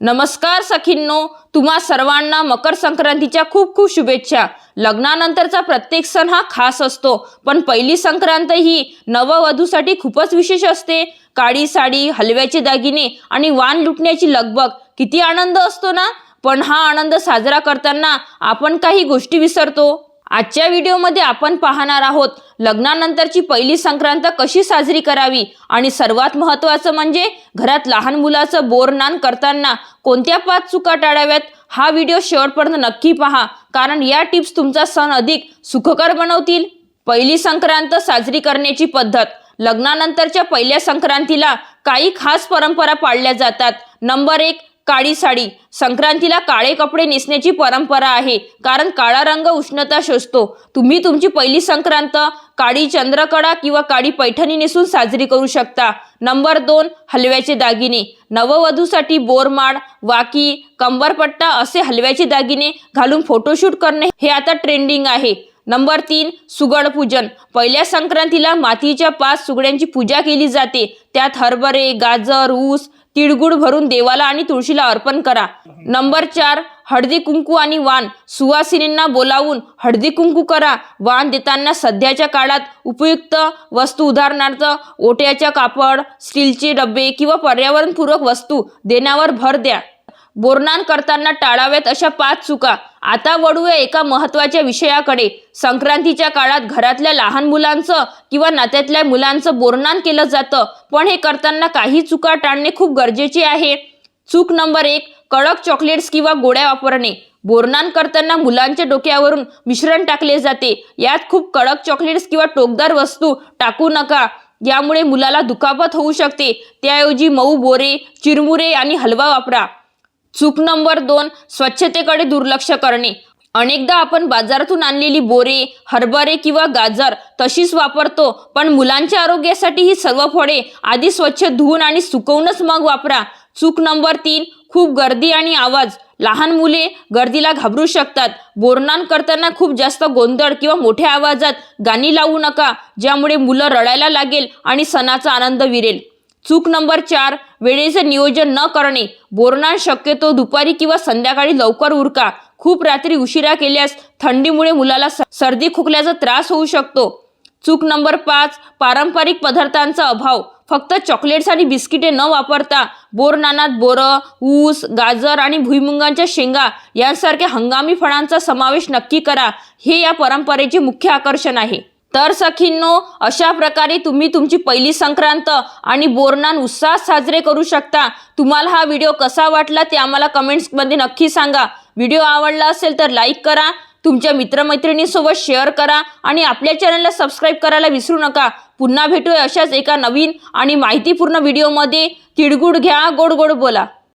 नमस्कार सखींनो तुम्हा सर्वांना मकर संक्रांतीच्या खूप खूप शुभेच्छा. लग्नानंतरचा प्रत्येक सण हा खास असतो पण पहिली संक्रांत ही नववधूसाठी खूपच विशेष असते. काळी साडी हलव्याचे दागिने आणि वाण लुटण्याची लगबग किती आनंद असतो ना? पण हा आनंद साजरा करताना आपण काही गोष्टी विसरतो. आजच्या व्हिडिओमध्ये आपण पाहणार आहोत लग्नानंतरची पहिली संक्रांत कशी साजरी करावी आणि सर्वात महत्त्वाचं म्हणजे घरात लहान मुलाचं बोरनान करताना कोणत्या पाच चुका टाळाव्यात हा व्हिडिओ शेवटपर्यंत नक्की पहा कारण या टिप्स तुमचा सण अधिक सुखकर बनवतील. पहिली संक्रांत साजरी करण्याची पद्धत लग्नानंतरच्या पहिल्या संक्रांतीला काही खास परंपरा पाळल्या जातात. नंबर एक काळी साडी. संक्रांतीला काळे कपडे नेसण्याची परंपरा आहे. कारण काळा रंग उष्णता शोषतो. तुम्ही तुमची पहिली संक्रांत काळी चंद्रकडा किंवा काळी पैठणी नेसून साजरी करू शकता. नंबर दोन हलव्याचे दागिने. नववधूसाठी बोरमाड वाकी कंबरपट्टा असे हलव्याचे दागिने घालून फोटोशूट करणे हे आता ट्रेंडिंग आहे. नंबर तीन सुगड पूजन. पहिल्या संक्रांतीला मातीच्या पाच सुगड्यांची पूजा केली जाते. त्यात हरभरे गाजर ऊस तिळगुळ भरून देवाला आणि तुळशीला अर्पण करा. नंबर चार हळदी कुंकू आणि वाण. सुवासिनींना बोलावून हळदी कुंकू करा. वाण देताना सध्याच्या काळात उपयुक्त वस्तू उदाहरणार्थ ओट्याच्या कापड स्टीलचे डबे किंवा पर्यावरणपूरक वस्तू देण्यावर भर द्या. बोरनान करताना टाळाव्यात अशा पाच चुका. आता वळूया एका महत्त्वाच्या विषयाकडे. संक्रांतीच्या काळात घरातल्या लहान मुलांचं किंवा नात्यातल्या मुलांचं बोरनान केलं जातं. पण हे करताना काही चुका टाळणे खूप गरजेचे आहे. चूक नंबर एक कडक चॉकलेट्स किंवा गोळ्या वापरणे. बोरनान करताना मुलांच्या डोक्यावरून मिश्रण टाकले जाते. यात खूप कडक चॉकलेट्स किंवा टोकदार वस्तू टाकू नका. यामुळे मुलाला दुखापत होऊ शकते. त्याऐवजी मऊ बोरे चिरमुरे आणि हलवा वापरा. चूक नंबर दोन स्वच्छतेकडे दुर्लक्ष करणे. अनेकदा आपण बाजारातून आणलेली बोरे हरभरे किंवा गाजर तशीच वापरतो पण मुलांच्या आरोग्यासाठी ही सर्व फळे आधी स्वच्छ धुवून आणि सुकवूनच मग वापरा. चूक नंबर तीन खूप गर्दी आणि आवाज. लहान मुले गर्दीला घाबरू शकतात. बोरणान करताना खूप जास्त गोंधळ किंवा मोठ्या आवाजात गाणी लावू नका ज्यामुळे मुलं रडायला लागेल आणि सणाचा आनंद विरेल. चूक नंबर चार वेळेचे नियोजन न करणे. बोरनान शक्यतो दुपारी किंवा संध्याकाळी लवकर उरका. खूप रात्री उशिरा केल्यास थंडीमुळे मुलाला स- सर्दी खोकल्याचा त्रास होऊ शकतो. चूक नंबर पाच पारंपरिक पदार्थांचा अभाव. फक्त चॉकलेट्स आणि बिस्किटे न वापरता बोरनानात बोरं ऊस गाजर आणि भुईमुंगांच्या शेंगा यांसारख्या हंगामी फळांचा समावेश नक्की करा. हे या परंपरेचे मुख्य आकर्षण आहे. तर सखींनो अशा प्रकारे तुम्ही तुमची पहिली संक्रांत आणि बोरनान उत्साहात साजरे करू शकता. तुम्हाला हा व्हिडिओ कसा वाटला ते आम्हाला कमेंट्समध्ये नक्की सांगा. व्हिडिओ आवडला असेल तर लाईक करा तुमच्या मित्रमैत्रिणींसोबत शेअर करा आणि आपल्या चॅनलला सबस्क्राईब करायला विसरू नका. पुन्हा भेटूया अशाच एका नवीन आणि माहितीपूर्ण व्हिडिओमध्ये तिळगुळ घ्या गोड गोड बोला.